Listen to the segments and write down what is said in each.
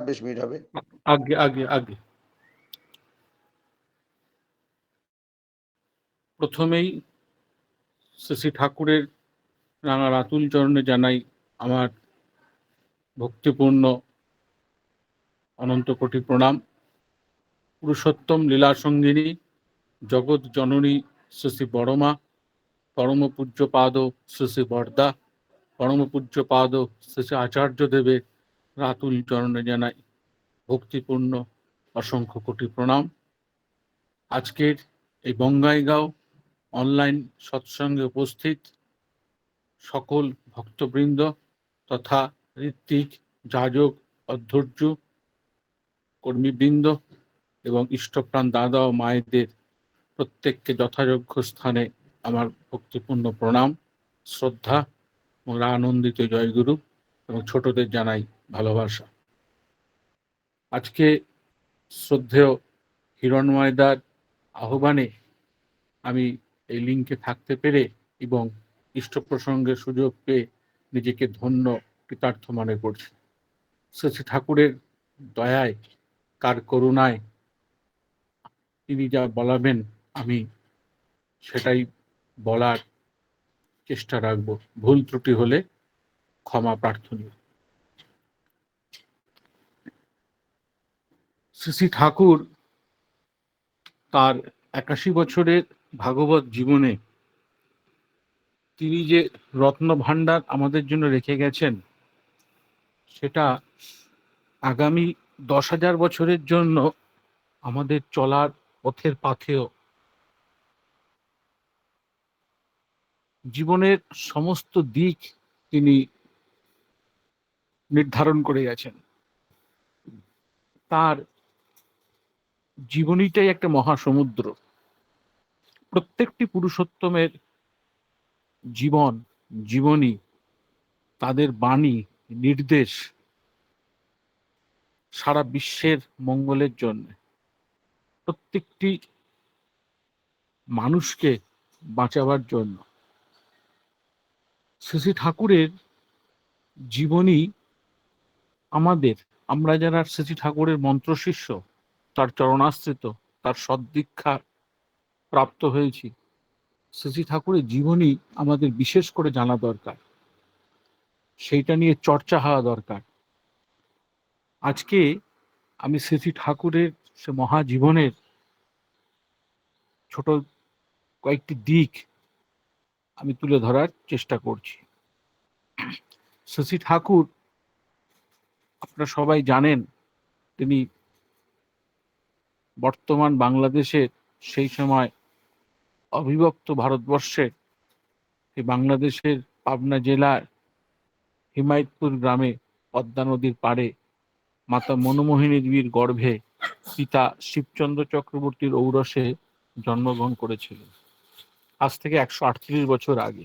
ছাব্বিশ মিনিট হবে। আগে আগে আগে। প্রথমেই শ্রী ঠাকুরের রাতুল চরণে জানাই আমার ভক্তিপূর্ণ অনন্ত কোটি প্রণাম। পুরুষোত্তম লীলা সঙ্গিনী জগৎ জননী শ্রী বড়মা পরম পূজ্য পাদ শ্রী বরদা পরম পূজ্য পাদ শ্রী আচার্য দেবের রাতুল চরণে জানাই ভক্তিপূর্ণ, অসংখ্য কোটি প্রণাম। আজকের এই বঙ্গাইগাঁও অনলাইন সৎসঙ্গে উপস্থিত সকল ভক্তবৃন্দ তথা ঋত্বিক, যাজক, অধ্যর্য কর্মীবৃন্দ এবং ইষ্টপ্রাণ দাদা ও মায়েদের প্রত্যেককে যথাযোগ্য স্থানে আমার ভক্তিপূর্ণ প্রণাম, শ্রদ্ধা এবং আনন্দিত জয়গুরু এবং ছোটদের জানাই ভালোবাসা। আজকে শ্রদ্ধেয় হিরণময়দার আহ্বানে আমি এই লিঙ্কে থাকতে পেরে এবং ইষ্ট প্রসঙ্গের সুযোগ পেয়ে নিজেকে ধন্য কৃতার্থ মনে করছি। শ্রী ঠাকুরের দয়ায়, কার করুণায় তিনি যা বলাবেন, আমি সেটাই বলার চেষ্টা রাখব। ভুল ত্রুটি হলে ক্ষমা প্রার্থনীয়। শ্রী ঠাকুর তার একাশি বছরের ভাগবত জীবনে তিনি যে রত্ন ভাণ্ডার আমাদের জন্য রেখে গেছেন, সেটা আগামী দশ হাজার বছরের জন্য আমাদের চলার পথের পাথেও জীবনের সমস্ত দিক তিনি নির্ধারণ করে গেছেন। তার জীবনীটাই একটা মহাসমুদ্র। প্রত্যেকটি পুরুষোত্তমের জীবন, জীবনী, তাদের বাণী, নির্দেশ সারা বিশ্বের মঙ্গলের জন্য। প্রত্যেকটি মানুষকে বাঁচাবার জন্য। শ্রী ঠাকুরের জীবনী আমাদের, আমরা যারা শ্রী ঠাকুরের মন্ত্রশিষ্য তার চরণাশ্রিত, তার সদ্দীক্ষা প্রাপ্ত হয়েছি। শ্রী ঠাকুরের জীবনী আমাদের বিশেষ করে জানা দরকার। সেইটা নিয়ে চর্চা হওয়া দরকার। আজকে আমি শ্রী ঠাকুরের সে মহাজীবনের ছোট কয়েকটি দিক আমি তুলে ধরার চেষ্টা করছি। শশী ঠাকুর, আপনারা সবাই জানেন, তিনি বর্তমান বাংলাদেশের সেই সময় অবিভক্ত ভারতবর্ষে বাংলাদেশের পাবনা জেলার হিমায়তপুর গ্রামে পদ্মা নদীর পাড়ে মাতা মনমোহিনী দেবীর গর্ভে পিতা শিবচন্দ্র চক্রবর্তীর ঔরসে জন্মগ্রহণ করেছিলেন। আজ থেকে একশো আটত্রিশ বছর আগে।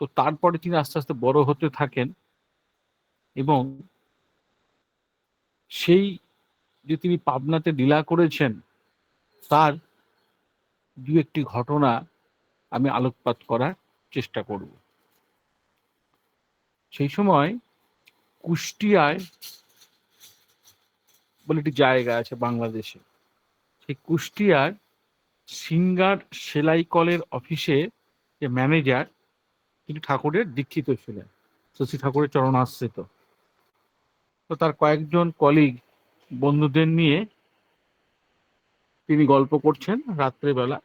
তো তারপরে তিনি আস্তে আস্তে বড় হতে থাকেন এবং সেই যে তিনি পাবনাতে লীলা করেছেন, তার দু একটি ঘটনা আমি আলোকপাত করার চেষ্টা করব। সেই সময় কুষ্টিয়ায় বলে একটি জায়গা আছে বাংলাদেশে, সেই কুষ্টিয়ার সিঙ্গার সেলাই কলের অফিসে যে ম্যানেজার, তিনি ঠাকুরের দীক্ষিত ছিলেন। শশী ঠাকুরের চরণাশ্রিত। তো তার কয়েকজন কলিগ বন্ধুদের নিয়ে তিনি গল্প করছেন রাত্রেবেলা।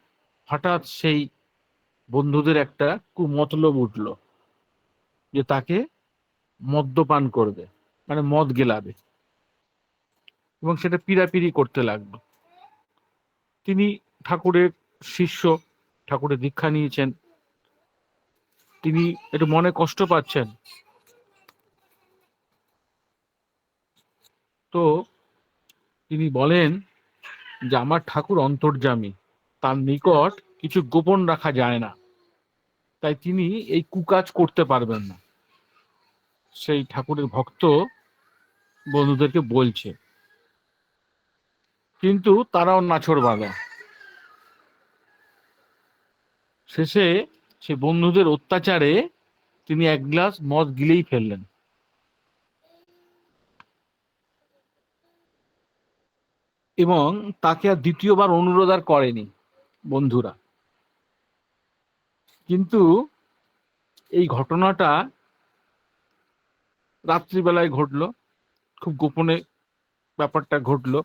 হঠাৎ সেই বন্ধুদের একটা কুমতলব উঠল যে তাকে মদ্যপান করবে মানে মদ গেলাবে এবং সেটা পিড়াপিড়ি করতে লাগল। তিনি ঠাকুরের শিষ্য, ঠাকুরের দীক্ষা নিয়েছেন। তিনি একটু মনে কষ্ট পাচ্ছেন। তো তিনি বলেন যে আমার ঠাকুর অন্তর্জামী তার নিকট কিছু গোপন রাখা যায় না। তাই তিনি এই কুকাজ করতে পারবেন না। সেই ঠাকুরের ভক্ত বন্ধুদেরকে বলছে, কিন্তু তারাও নাছর বাঁধা। শেষে সে বন্ধুদের অত্যাচারে তিনি এক গ্লাস মদ গিলেই ফেললেন। এবং তাকে আর দ্বিতীয়বার অনুরোধ আর করেনি বন্ধুরা। কিন্তু এই ঘটনাটা রাত্রিবেলায় ঘটলো, খুব গোপনে ব্যাপারটা ঘটলো।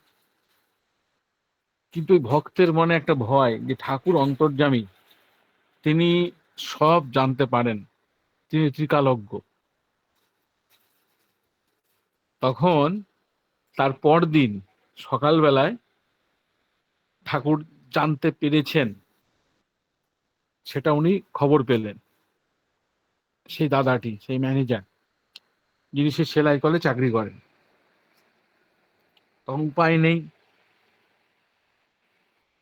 কিন্তু ওই ভক্তের মনে একটা ভয় যে ঠাকুর অন্তর্যামী, তিনি সব জানতে পারেন, তিনি ত্রিকালজ্ঞ। তখন তার পরদিন সকালবেলায় ঠাকুর জানতে পেরেছেন, সেটা উনি খবর পেলেন। সেই দাদাটি, সেই ম্যানেজার, যিনি সে সেলাই কলে চাকরি করেন। তখন উপায় নেই।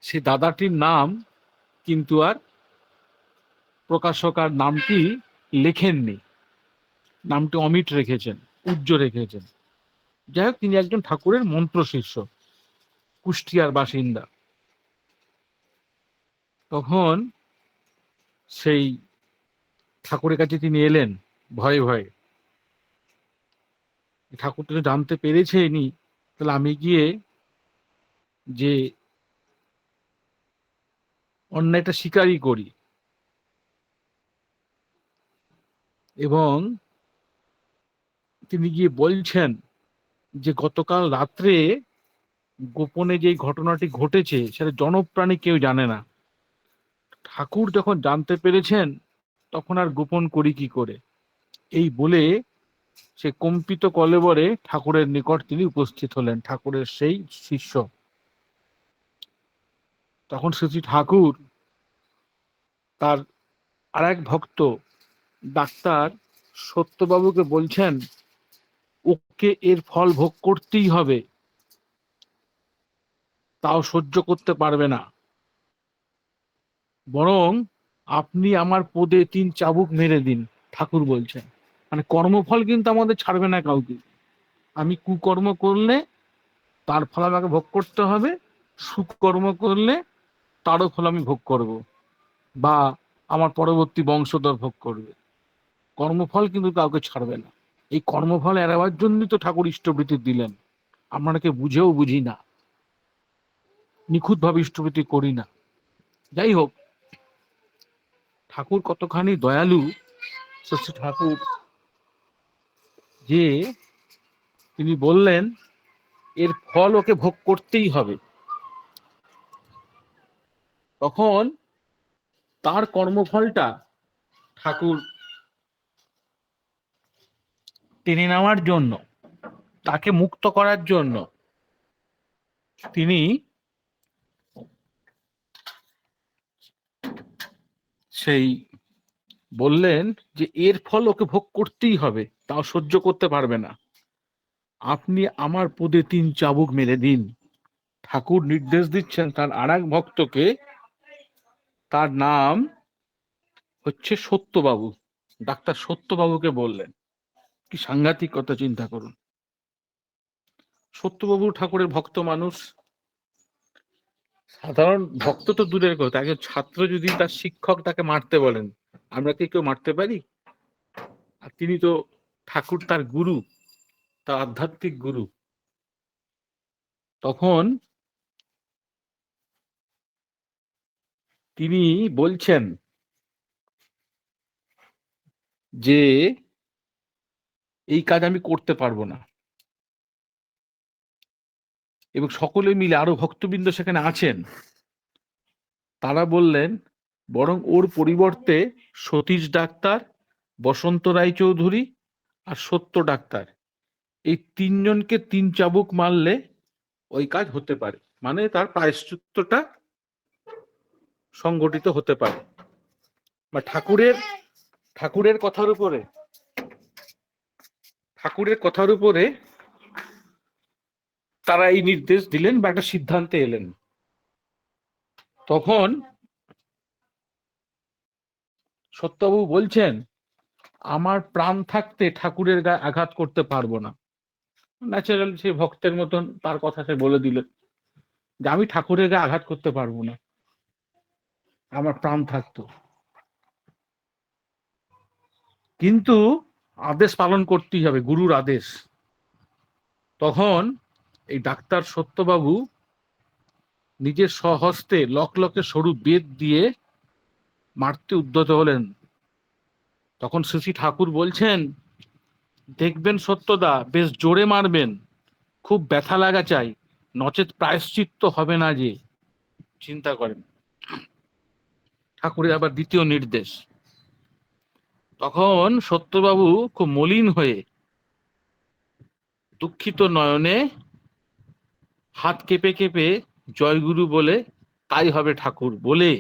সে দাদাটির নাম কিন্তু আর প্রকাশক আর নামটি লেখেননি। নামটি অমিট রেখেছেন উজ্জ্ব রেখেছেন। যাই হোক, তিনি একজন ঠাকুরের মন্ত্র শিষ্য, কুষ্টিয়ার বাসিন্দা। তখন সেই ঠাকুরের কাছে তিনি এলেন, ভয়ে ভয়ে। ঠাকুর তো জানতে পেরেছেনি তাহলে আমি গিয়ে যে অন্যায়টা স্বীকারই করি। এবং তিনি গিয়ে বলছেন যে গতকাল রাত্রে গোপনে যে ঘটনাটি ঘটেছে, সেটা জনপ্রাণী কেউ জানে না। ঠাকুর যখন জানতে পেরেছেন, তখন আর গোপন করি কি করে? এই বলে সে কম্পিত কলেবরে ঠাকুরের নিকট তিনি উপস্থিত হলেন, ঠাকুরের সেই শিষ্য। তখন শ্রী ঠাকুর তার আর এক ভক্ত, ডাক্তার সত্যবাবুকে বলছেন ওকে এর ফল ভোগ করতেই হবে। তাও সহ্য করতে পারবে না। বরং আপনি আমার পদে তিন চাবুক মেরে দিন, ঠাকুর বলছেন। মানে কর্মফল কিন্তু আমাদের ছাড়বে না কাউকে। আমি কুকর্ম করলে তার ফল আমাকে ভোগ করতে হবে, সুকর্ম করলে তারও ফল আমি ভোগ করব, বা আমার পরবর্তী বংশধর ভোগ করবে। কর্মফল কিন্তু কাউকে ছাড়বে না। এই কর্মফল এড়াবার জন্যই তো ঠাকুর ইষ্টবৃত্তি দিলেন। আপনাকে বুঝেও বুঝি না। নিখুঁতভাবে ইষ্টবৃত্তি করি না। যাই হোক, ঠাকুর কতখানি দয়ালু শ্রী ঠাকুর, যে তিনি বললেন, এর ফল ওকে ভোগ করতেই হবে। তখন তার কর্মফলটা ঠাকুর টেনে নেওয়ার জন্য, তাকে মুক্ত করার জন্য, তিনি সেই বললেন যে, এর ফল ওকে ভোগ করতেই হবে, তাও সহ্য করতে পারবে না। আপনি আমার পদে তিন চাবুক মেরে দিন। ঠাকুর নির্দেশ দিচ্ছেন তার আর ভক্তকে, তার নাম হচ্ছে সত্যবাবু। ডাক্তার সত্যবাবুকে বললেন। কি সাংঘাতিক কথা চিন্তা করুন। সত্যবাবু ঠাকুরের ভক্ত মানুষ। সাধারণ ভক্ত তো দূরের কথা একজন ছাত্র যদি তার শিক্ষক তাকে মারতে বলেন, আমরা কি কেউ মারতে পারি? আর তিনি তো ঠাকুর তার গুরু, তার আধ্যাত্মিক গুরু। তখন তিনি বলছেন যে এই কাজ আমি করতে পারব না। এবং সকলে মিলে, আরও ভক্তবৃন্দ সেখানে আছেন, তারা বললেন, বরং ওর পরিবর্তে সতীশ ডাক্তার, বসন্ত রায়চৌধুরী আর সত্য ডাক্তার। এই তিনজনকে তিন চাবুক মারলে ওই কাজ হতে পারে। মানে তার প্রায়শ্চিত্তটা সংগঠিত হতে পারে। বা ঠাকুরের ঠাকুরের কথার উপরে। ঠাকুরের কথার উপরে তারা এই নির্দেশ দিলেন বা একটা সিদ্ধান্তে এলেন। তখন সত্যবাবু বলছেন, আমার প্রাণ থাকতে ঠাকুরের গায়ে আঘাত করতে পারব না। ন্যাচারাল সে ভক্তের মতন তার কথা সে বলে দিলেন যে আমি ঠাকুরের গায়ে আঘাত করতে পারব না। আমার প্রাণ থাকতো। কিন্তু আদেশ পালন করতেই হবে, গুরুর আদেশ। তখন এই ডাক্তার সত্যবাবু নিজের স্বহস্তে লক লকে সরু বেদ দিয়ে মারতে উদ্যত হলেন। তখন শ্রী ঠাকুর বলছেন, দেখবেন সত্যদা, বেশ জোরে মারবেন। খুব ব্যথা লাগা চাই, নচেত প্রায়শ্চিত্ত হবে না যে। চিন্তা করেন। ঠাকুরের আবার দ্বিতীয় নির্দেশ। তখন সত্যবাবু খুব মলিন হয়ে দুঃখিত নয়নে হাত কেঁপে কেঁপে জয়গুরু বলে, তাই হবে ঠাকুর বলে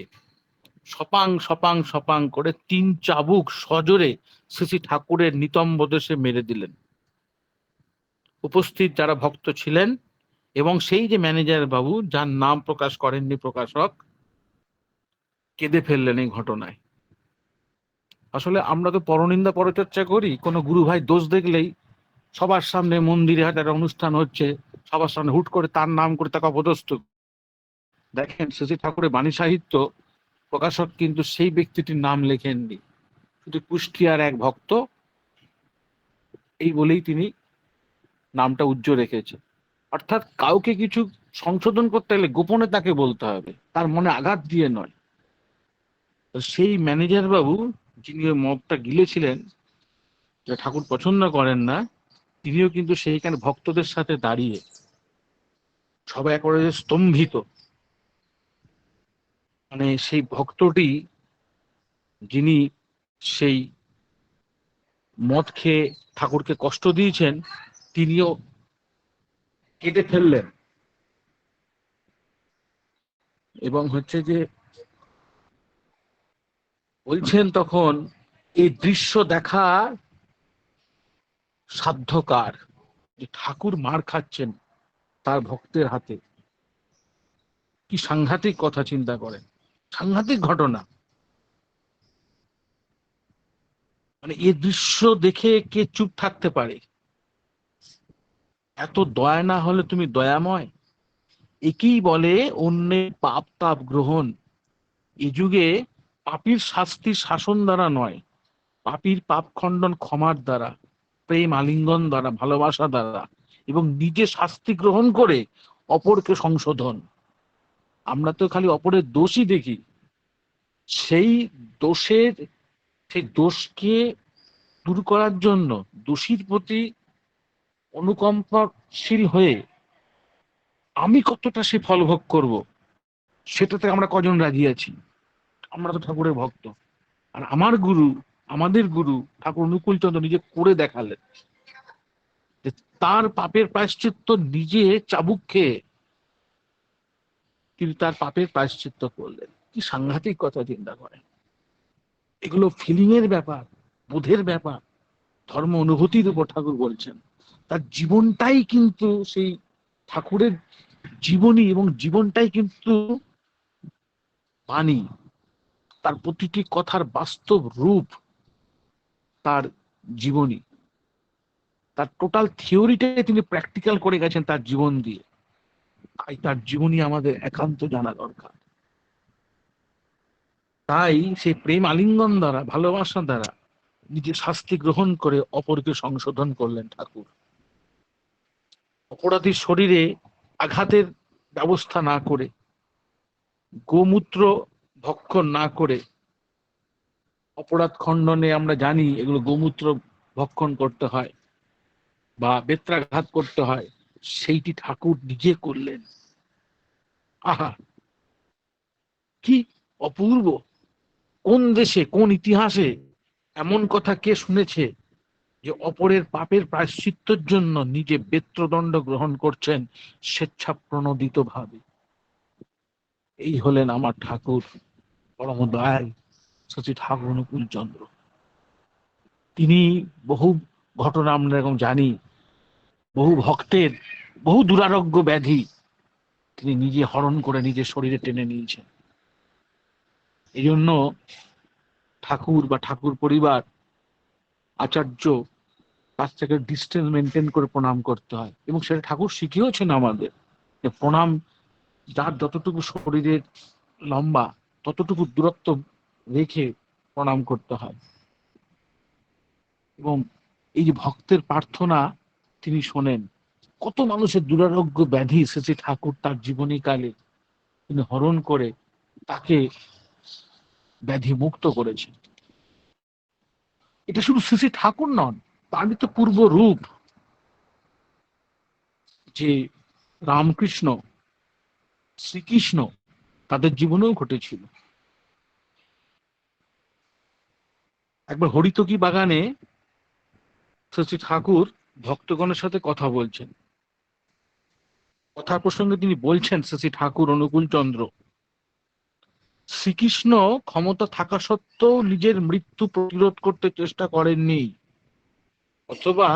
সপাং সপাং সপাং করে তিন চাবুক সজোরে শ্রী ঠাকুরের নিতম্ব দেশে মেরে দিলেন। উপস্থিত যারা ভক্ত ছিলেন এবং সেই যে ম্যানেজার বাবু, যার নাম প্রকাশ করেননি প্রকাশক, কেঁদে ফেললেন এই ঘটনায়। আসলে আমরা তো পরনিন্দা পরচর্চা করি, কোনো গুরু ভাই দোষ দেখলেই সবার সামনে মন্দিরে হয়তো একটা অনুষ্ঠান হচ্ছে, সবার সামনে হুট করে তার নাম করে তাকে অপদস্থ। দেখেন শ্রী ঠাকুরের বাণী সাহিত্য প্রকাশক কিন্তু সেই ব্যক্তিটির নাম লেখেননি। শুধু কুষ্টিয়ার এক ভক্ত, এই বলেই তিনি নামটা উজ্জ্বল রেখেছে। অর্থাৎ কাউকে কিছু সংশোধন করতে গেলে গোপনে তাকে বলতে হবে, তার মনে আঘাত দিয়ে নয়। সেই ম্যানেজার বাবু যিনি ওই মগটা গিলেছিলেন, যে ঠাকুর পছন্দ করেন না, তিনিও কিন্তু সেইখানে ভক্তদের সাথে দাঁড়িয়ে সবাই একেবারে স্তম্ভিত। মানে সেই ভক্তটি যিনি সেই মদ খেয়ে ঠাকুরকে কষ্ট দিয়েছেন, তিনিও কেটে ফেললেন। এবং হচ্ছে যে বলছেন তখন, এই দৃশ্য দেখা সাধ্যকার যে ঠাকুর মার খাচ্ছেন তার ভক্তের হাতে। কি সাংঘাতিক কথা চিন্তা করেন। সাংঘাতিক ঘটনা। মানে এ দৃশ্য দেখে কে চুপ থাকতে পারে? এত দয়া না হলে তুমি দয়াময়? একেই বলে অন্যের পাপ তাপ গ্রহণ। এ যুগে পাপীর শাস্তি শাসন দ্বারা নয়, পাপীর পাপ খণ্ডন ক্ষমার দ্বারা, প্রেম আলিঙ্গন দ্বারা, ভালোবাসা দ্বারা, এবং নিজে শাস্তি গ্রহণ করে অপরকে সংশোধন। আমরা তো খালি অপরের দোষই দেখি। সেই দোষের, সেই দোষকে দূর করার জন্য দোষীর প্রতি অনুকম্পাশীল হয়ে আমি কতটা সে ফল ভোগ করব, সেটাতে আমরা কজন রাজি আছি? আমরা তো ঠাকুরের ভক্ত। আর আমার গুরু, আমাদের গুরু ঠাকুর অনুকূল চন্দ্র নিজে করে দেখালেন যে তার পাপের প্রায়শ্চিত্ত নিজে চাবুক খেয়ে তিনি তার পাপের প্রায়শ্চিত্ত করলেন। কি সাংঘাতিক কথা চিন্তা করেন। এগুলো ফিলিং এর ব্যাপার, বোধের ব্যাপার, ধর্ম অনুভূতির উপর ঠাকুর বলছেন। তার জীবনটাই কিন্তু সেই ঠাকুরের জীবনী এবং জীবনটাই কিন্তু বাণী। তার প্রতিটি কথার বাস্তব রূপ তার জীবনী। তার টোটাল থিওরিটাই তিনি প্র্যাকটিক্যাল করে গেছেন তার জীবন দিয়ে। তাই তার জীবনী আমাদের একান্ত জানা দরকার। তাই সেই প্রেম আলিঙ্গন দ্বারা, ভালোবাসা দ্বারা নিজে শাস্তি গ্রহণ করে অপরকে সংশোধন করলেন ঠাকুর। অপরাধীর শরীরে আঘাতের ব্যবস্থা না করে গোমূত্র ভক্ষণ না করে অপরাধ খণ্ডনে আমরা জানি এগুলো গোমূত্র ভক্ষণ করতে হয় বা বেত্রাঘাত করতে হয়। সেইটি ঠাকুর নিজে করলেন। আহা! কি অপূর্ব! কোন দেশে, কোন ইতিহাসে এমন কথা কে শুনেছে যে অপরের পাপের প্রায়শ্চিত্তর জন্য নিজে বেত্রদণ্ড গ্রহণ করছেন স্বেচ্ছা প্রণোদিত ভাবে এই হলেন আমার ঠাকুর। পরম দয়াল সচি ঠাকুর অনুকূল চন্দ্র তিনি বহু ঘটনা আমরা এরকম জানি, বহু ভক্তের, বহু দুরারোগ্য ব্যাধি তিনি নিজে হরণ করে নিজের শরীরে টেনে নিয়েছেন। এই জন্য ঠাকুর বা ঠাকুর পরিবার, আচার্য তার থেকে ডিস্টেন্স মেনটেন করে প্রণাম করতে হয়। এবং সেটা ঠাকুর শিখিয়েছেন আমাদের প্রণাম যার যতটুকু শরীরের লম্বা ততটুকু দূরত্ব রেখে প্রণাম করতে হয়। এবং এই যে ভক্তের প্রার্থনা তিনি শোনেন, কত মানুষের দুরারোগ্য ব্যাধি এসেছে ঠাকুর তার জীবনী কালে তিনি হরণ করে তাকে ব্যাধি মুক্ত করেছেন। এটা শুধু শ্রী ঠাকুর নন তারই তো পূর্ব রূপ যে রামকৃষ্ণ, শ্রীকৃষ্ণ তাদের জীবনেও ঘটেছিল। একবার হরিতকি বাগানে শ্রী ঠাকুর ভক্তগণের সাথে কথা বলছেন। কথার প্রসঙ্গে তিনি বলছেন শ্রী ঠাকুর অনুকূল চন্দ্র, শ্রীকৃষ্ণ ক্ষমতা থাকা সত্ত্বেও নিজের মৃত্যু প্রতিরোধ করতে চেষ্টা করেননি, অথবা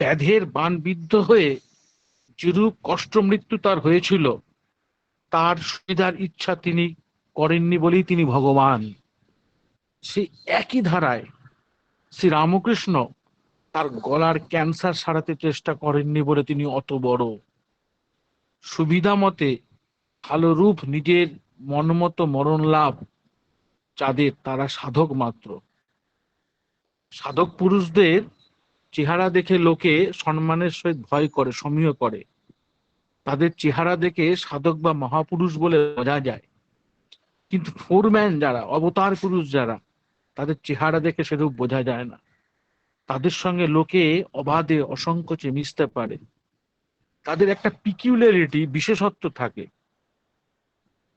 ব্যাধের বানবিদ্ধ হয়ে যেরূপ কষ্ট মৃত্যু তার হয়েছিল তার সুবিধার ইচ্ছা তিনি করেননি বলেই তিনি ভগবান। সেই একই ধারায় শ্রী রামকৃষ্ণ তার গলার ক্যান্সার সারাতে চেষ্টা করেননি বলে তিনি অত বড়। সুবিধা মতে ভালো রূপ নিজের মনমতো মরণ লাভ যাদের তারা সাধক মাত্র। সাধক পুরুষদের চেহারা দেখে লোকে সম্মানের সহিত ভয় করে, সমীহ করে। তাদের চেহারা দেখে সাধক বা মহাপুরুষ বলে বোঝা যায়। কিন্তু ফোরম্যান যারা, অবতার পুরুষ যারা, তাদের চেহারা দেখে সেরূপ বোঝা যায় না। তাদের সঙ্গে লোকে অবাধে, অসংকোচে মিশতে পারে। তাদের একটা পিকিউলারিটি বিশেষত্ব থাকে।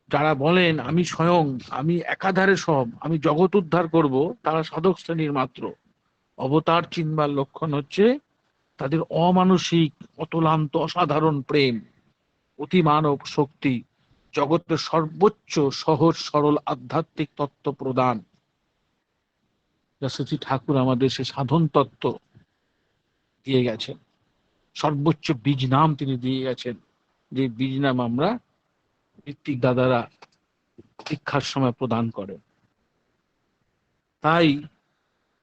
যারা বলেন, আমি স্বয়ং, আমি একাধারে সব, আমি জগৎ উদ্ধার করব তারা সাধক শ্রেণির মাত্র। অবতার চিনবার লক্ষণ হচ্ছে তাদের অমানসিক, অতলান্ত, অসাধারণ প্রেম। অতি মানব শক্তি জগতের সর্বোচ্চ সহজ, সরল, আধ্যাত্মিক তত্ত্ব প্রদান। শ্রী ঠাকুর আমাদের সে সাধন তত্ত্ব দিয়ে গেছেন। সর্বোচ্চ বীজ নাম তিনি দিয়ে গেছেন। যে বীজ নাম আমরা ঋত্বিক দাদারা শিক্ষার সময় প্রদান করেন। তাই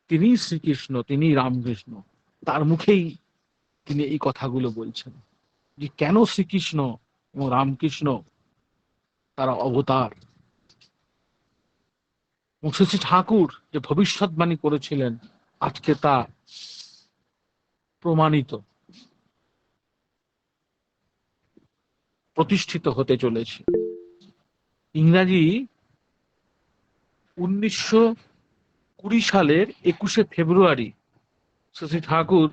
তিনি শ্রীকৃষ্ণ, তিনি রামকৃষ্ণ, তার মুখেই তিনি এই কথাগুলো বলছেন যে কেন শ্রীকৃষ্ণ এবং রামকৃষ্ণ তারা অবতার। এবং শ্রী ঠাকুর যে ভবিষ্যৎবাণী করেছিলেন, আজকে তা প্রমাণিত, প্রতিষ্ঠিত হতে চলেছে। ইংরাজি উনিশশো কুড়ি সালের একুশে ফেব্রুয়ারি শ্রী ঠাকুর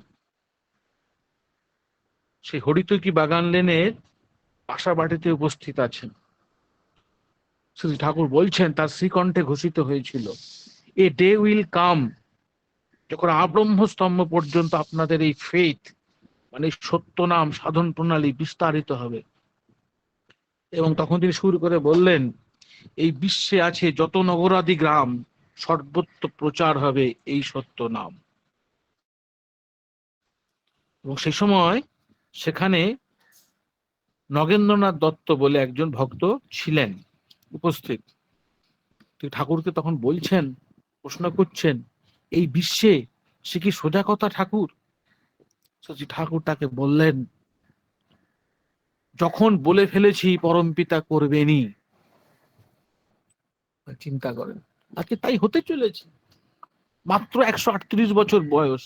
সেই হরিতকি বাগান লেনের বাসাবাড়িতে উপস্থিত আছেন। শ্রী ঠাকুর বলছেন, তার শ্রীকণ্ঠে ঘোষিত হয়েছিল, এ ডে উইল কাম যখন আব্রহ্ম স্তম্ভ পর্যন্ত আপনাদের এই ফেথ মানে সত্য নাম সাধন প্রণালী বিস্তারিত হবে। এবং তখন তিনি শুরু করে বললেন, এই বিশ্বে আছে যত নগরাদি গ্রাম, সর্বত্র প্রচার হবে এই সত্য নাম এবং সেই সময় সেখানে নগেন্দ্রনাথ দত্ত বলে একজন ভক্ত ছিলেন উপস্থিত। ঠাকুরকে তখন বলছেন, প্রশ্ন করছেন, এই বিশ্বে সে কি সোজা কথা ঠাকুর? ঠাকুর তাকে বললেন, যখন বলে ফেলেছি পরম পিতা করবেনি চিন্তা করেন, আজকে তাই হতে চলেছে। মাত্র একশো আটত্রিশ বছর বয়স,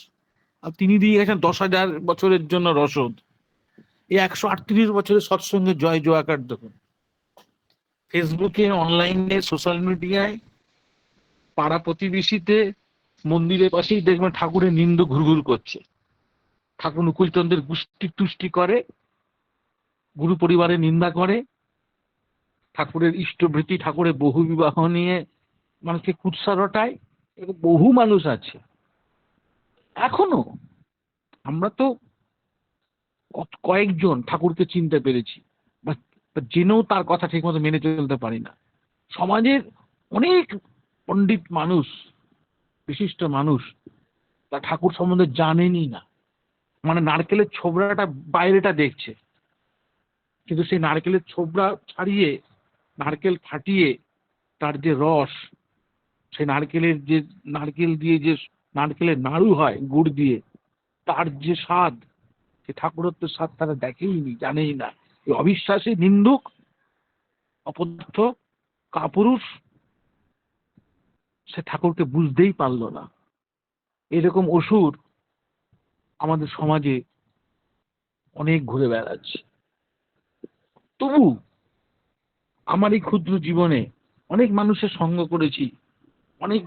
আর তিনি দিয়ে গেছেন দশ হাজার বছরের জন্য রসদ। এই একশো আটত্রিশ বছরের সৎসঙ্গে জয় জয়াকার দেখুন। ফেসবুকে, অনলাইনে, সোশ্যাল মিডিয়ায়, পাড়া প্রতিবেশীতে, মন্দিরের পাশেই দেখবেন ঠাকুরের নিন্দ ঘুরঘুর করছে। ঠাকুর নুকুলচন্দ্রের গুষ্টি তুষ্টি করে, গুরু পরিবারের নিন্দা করে, ঠাকুরের ইষ্টভৃতি, ঠাকুরের বহু বিবাহ নিয়ে মানুষকে কুৎসা রটায় বহু মানুষ আছে। এখনও আমরা তো কয়েকজন ঠাকুরকে চিনতে পেরেছি। বা জেনেও তার কথা ঠিকমতো মেনে চলতে পারি না। সমাজের অনেক পণ্ডিত মানুষ, বিশিষ্ট মানুষ, তা ঠাকুর সম্বন্ধে জানেনই না। মানে নারকেলের ছোবড়াটা বাইরেটা দেখছে। কিন্তু সেই নারকেলের ছোবড়া ছাড়িয়ে, নারকেল ফাটিয়ে তার যে রস, সেই নারকেলের যে, নারকেল দিয়ে যে নারকেলের নাড়ু হয়, গুড় দিয়ে, তার যে স্বাদ সে ঠাকুরত্বের স্বাদ তারা দেখেইনি, জানেই না। এই অবিশ্বাসী নিন্দুক, অপদার্থ, কাপুরুষ, সে ঠাকুরকে বুঝতেই পারল না। এরকম অসুর আমাদের সমাজে অনেক ঘুরে বেড়াচ্ছে। তবু আমার এই ক্ষুদ্র জীবনে অনেক মানুষের সঙ্গ করেছি, অনেক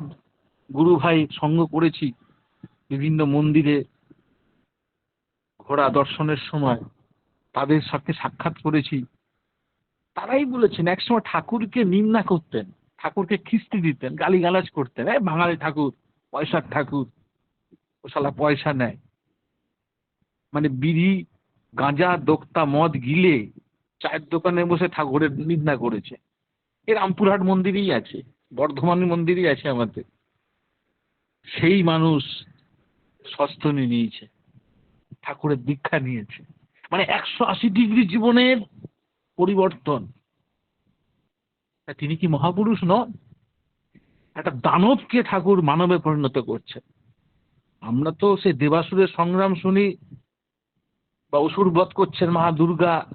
গুরু ভাই সঙ্গ করেছি, বিভিন্ন মন্দিরে ঘোড়া দর্শনের সময় তাদের সাথে সাক্ষাৎ করেছি। তারাই বলেছেন একসময় ঠাকুরকে নিন্দা করতেন, ঠাকুরকে খিস্তি দিতেন, গালিগালাজ করতেন। এই বাঙালি ঠাকুর, পয়সার ঠাকুর, ও শালা পয়সা নেয়। মানে বিড়ি, গাঁজা, দোক্তা, মদ গিলে চায়ের দোকানে বসে ঠাকুরের নিন্দা করেছে। এ রামপুরহাট মন্দিরেই আছে, বর্ধমান মন্দিরেই আছে আমাদের। সেই মানুষ সস্তনি নিয়েছে। ঠাকুরের দীক্ষা নিয়েছে। মানে একশো আশি ডিগ্রি জীবনের পরিবর্তন। তিনি কি মহাপুরুষ নন? একটা দানবকে ঠাকুর মানবে পরিণত করছে। আমরা তো সে দেবাসুরের সংগ্রাম শুনি, বা অসুর বধ করছেন মা দুর্গা।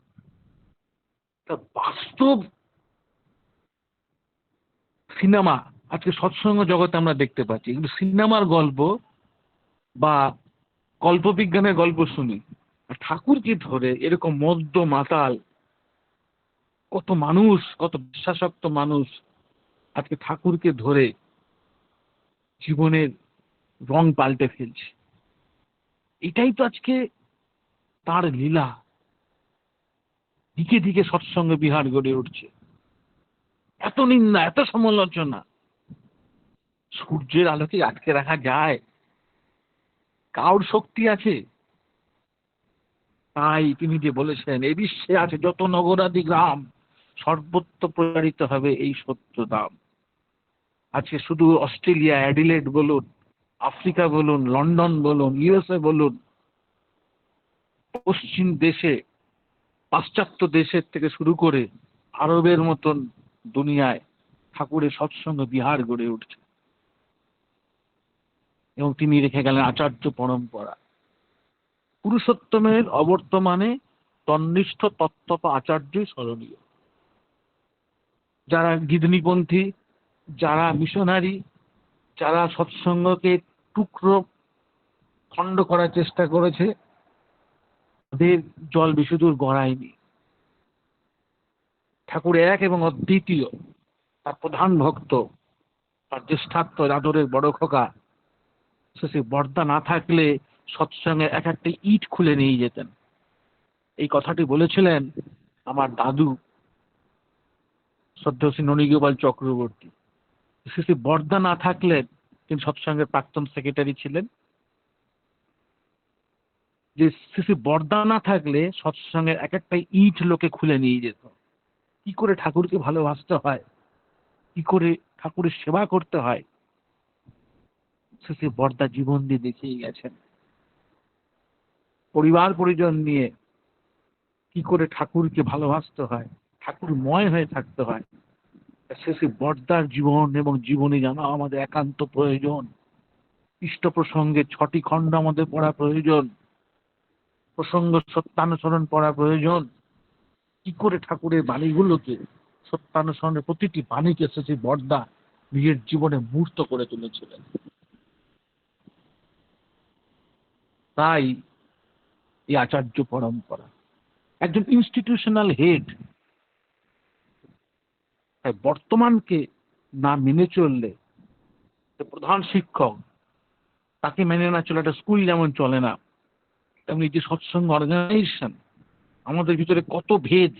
বাস্তব সিনেমা, আজকে সৎসঙ্গ জগতে আমরা দেখতে পাচ্ছি। কিন্তু সিনেমার গল্প বা কল্পবিজ্ঞানের গল্প শুনি। ঠাকুরকে ধরে এরকম মদ্য মাতাল, কত মানুষ, কত বিশ্বাসক্ত মানুষ আজকে ঠাকুরকে ধরে জীবনের রং পাল্টে ফেলছে। এটাই তো আজকে তার লীলা। দিকে দিকে সৎসঙ্গে বিহার গড়ে উঠছে। এত নিন্দা, এত সমালোচনা। সূর্যের আলোকে আটকে রাখা যায়। কার শক্তি আছে? তাই তিনি যে বলেছেন, এ বিশ্বে আছে যত নগরাদি গ্রাম, সর্বত্র প্রচারিত হবে এই সত্য দাম। আছে শুধু অস্ট্রেলিয়া, অ্যাডিলেড বলুন, আফ্রিকা বলুন, লন্ডন বলুন, ইউএসএ বলুন, পশ্চিম দেশে, পাশ্চাত্য দেশের থেকে শুরু করে আরবের মতন দুনিয়ায় ঠাকুরের সৎসঙ্গ বিহার গড়ে উঠছে। এবং তিনি রেখে গেলেন আচার্য পরম্পরা। পুরুষোত্তমের অবর্তমানে তন্নিষ্ঠ তত্ত্বপ আচার্যই স্মরণীয়। যারা গিদনিপন্থী, যারা মিশনারি, যারা সৎসঙ্গকে টুকরো খণ্ড করার চেষ্টা করেছে, তাদের জল বেশিদূর গড়ায়নি। ঠাকুর এক এবং অদ্বিতীয়, তার প্রধান ভক্ত, তার জ্যেষ্ঠাত্ম আদরের বড় খোকা সে বর্দা না থাকলে সৎসঙ্গে এক একটা ইট খুলে নিয়ে যেতেন। এই কথাটি বলেছিলেন আমার দাদু শ্রদ্ধেয় ননীগোপাল চক্রবর্তী। শ্রী বর্দা না থাকলেন তিনি সৎসঙ্গের প্রাক্তন সেক্রেটারি ছিলেন। যে শ্রী বর্দা না থাকলে সৎসঙ্গের এক একটা ইট লোকে খুলে নিয়ে যেত। কি করে ঠাকুরকে ভালোবাসতে হয়? কি করে ঠাকুরের সেবা করতে হয়? শ্রী বর্দা জীবন দিয়ে দেখিয়ে গেছেন। পরিবার, পরিজন নিয়ে কি করে ঠাকুরকে ভালোবাসতে হয়, ঠাকুরময় হয়ে থাকতে হয় শেষে বর্দার জীবন এবং জীবনী জানা আমাদের একান্ত প্রয়োজন। ইষ্ট প্রসঙ্গে ছটি খণ্ড আমাদের পড়া প্রয়োজন। প্রসঙ্গ সত্যানুসরণ পড়া প্রয়োজন। কি করে ঠাকুরের বাণীগুলোকে সত্যানুসরণের প্রতিটি বাণীকে শেষে বর্দা নিজের জীবনে মূর্ত করে তুলেছিলেন। তাই এই আচার্য পরম্পরা। একজন ইনস্টিটিউশনাল হেড বর্তমানকে না মেনে চললে প্রধান শিক্ষক, তাকে মেনে না চলে একটা স্কুল যেমন চলে না, তেমনি যে সৎসঙ্গ অর্গানাইজেশন আমাদের ভিতরে কত ভেদ,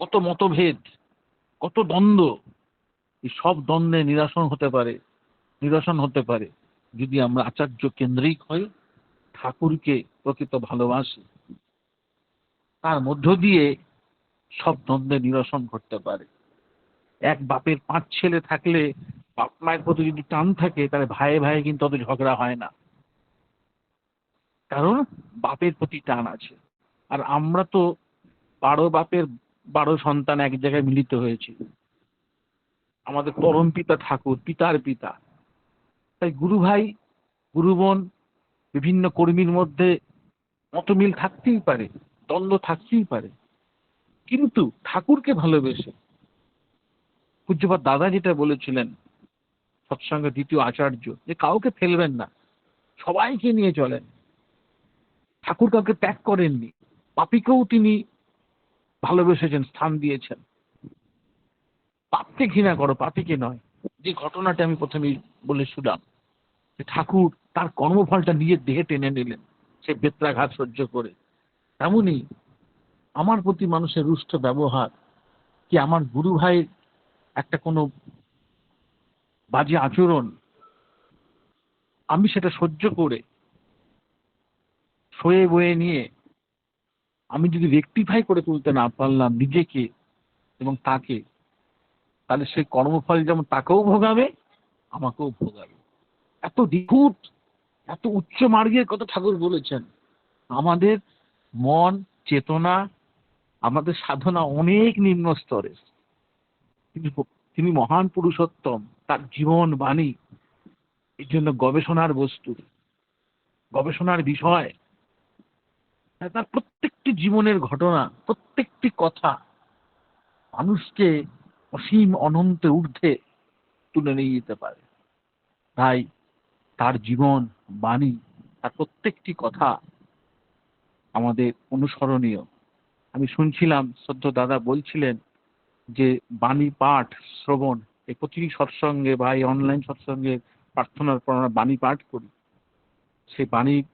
কত মতভেদ, কত দ্বন্দ্ব, এই সব দ্বন্দ্বে নিরাসন হতে পারে, নিরসন হতে পারে যদি আমরা আচার্য কেন্দ্রিক হই। ঠাকুরকে প্রকৃত ভালোবাসে। তার মধ্য দিয়ে সব দ্বন্দ্বে নিরসন করতে পারে। এক বাপের পাঁচ ছেলে থাকলে বাপ মায়ের প্রতি যদি টান থাকে, তাহলে ভাইয়ে ভাইয়ে কিন্তু অত ঝগড়া হয় না। কারণ বাপের প্রতি টান আছে। আর আমরা তো বারো বাপের বারো সন্তান এক জায়গায় মিলিত হয়েছি। আমাদের পরম পিতা ঠাকুর, পিতার পিতা। তাই গুরু ভাই, গুরু বোন বিভিন্ন কর্মীর মধ্যে মতমিল থাকতেই পারে, দ্বন্দ্ব থাকতেই পারে। কিন্তু ঠাকুরকে ভালোবেসে পূজ্যপাত দাদা যেটা বলেছিলেন সৎসঙ্গের দ্বিতীয় আচার্য, যে কাউকে ফেলবেন না, সবাইকে নিয়ে চলেন। ঠাকুর কাউকে ত্যাগ করেননি, পাপিকেও তিনি ভালোবেসেছেন, স্থান দিয়েছেন। পাপকে ঘৃণা করো, পাপিকে নয়। যে ঘটনাটা আমি প্রথমে বলে শুনলাম ঠাকুর তার কর্মফলটা নিজের দেহে টেনে নিলেন। সে বেত্রাঘাত সহ্য করে। তেমনি আমার প্রতি মানুষের রুষ্ট ব্যবহার কি আমার গুরু ভাইয়ের একটা কোনো বাজে আচরণ আমি সেটা সহ্য করে সয়ে বয়ে নিয়ে আমি যদি রেকটিফাই করে তুলতে না পারলাম নিজেকে এবং তাকে, তাহলে সেই কর্মফল যেমন তাকেও ভোগাবে, আমাকেও ভোগাবে। এত নিখুঁত এত উচ্চ মার্গের কথা ঠাকুর বলেছেন। আমাদের মন, চেতনা, আমাদের সাধনা অনেক নিম্ন স্তরের। তিনি মহান পুরুষোত্তম, তার জীবন বাণী, এর জন্য গবেষণার বস্তু, গবেষণার বিষয়। তার প্রত্যেকটি জীবনের ঘটনা, প্রত্যেকটি কথা মানুষকে অসীম অনন্তে ঊর্ধ্বে তুলে নিয়ে যেতে পারে। তাই তার জীবন, বাণী, তার প্রত্যেকটি কথা আমাদের অনুসরণীয়। আমি শুনছিলাম, সদ্য দাদা বলছিলেন যে, বাণী, পাঠ, শ্রবণ, এই প্রতিটি সৎসঙ্গে বা এই অনলাইন সৎসঙ্গে প্রার্থনার পর আমরা বাণী পাঠ করি। সেই বাণীর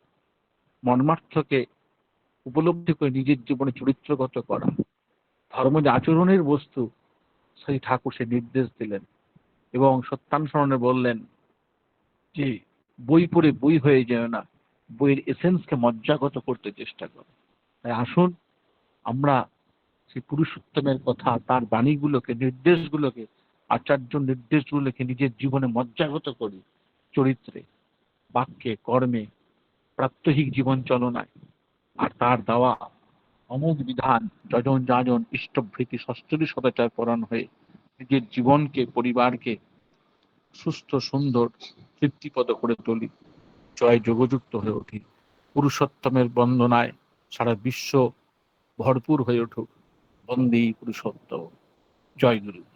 মর্মার্থকে উপলব্ধি করে নিজের জীবনে চরিত্রগত করা। ধর্ম যে আচরণের বস্তু, সেই ঠাকুর সে নির্দেশ দিলেন এবং সত্যানুসরণে বললেন যে বই পড়ে বই হয়ে যায় না। বইয়ের এসেন্সকে মজ্জাগত করতে চেষ্টা করো। তাই আসুন, আমরা সেই পুরুষোত্তমের কথা, তার বাণীগুলোকে, নির্দেশগুলোকে, আচার্য নির্দেশগুলোকে নিজের জীবনে মজ্জাগত করি চরিত্রে, বাক্যে, কর্মে, প্রাত্যহিক জীবন চলনায়। আর তার দেওয়া অমোঘ বিধান, যজন যাজন, ইষ্টভৃতি সস্তরী সদাচার পরাণ হয়ে নিজের জীবনকে, পরিবারকে সুস্থ, সুন্দর, তৃপ্তিপদ করে তুলি। জয় যোগযুক্ত হয়ে উঠি। পুরুষোত্তমের বন্দনায় সারা বিশ্ব ভরপুর হয়ে উঠুক। বন্দী পুরুষোত্তম। জয় গুরু।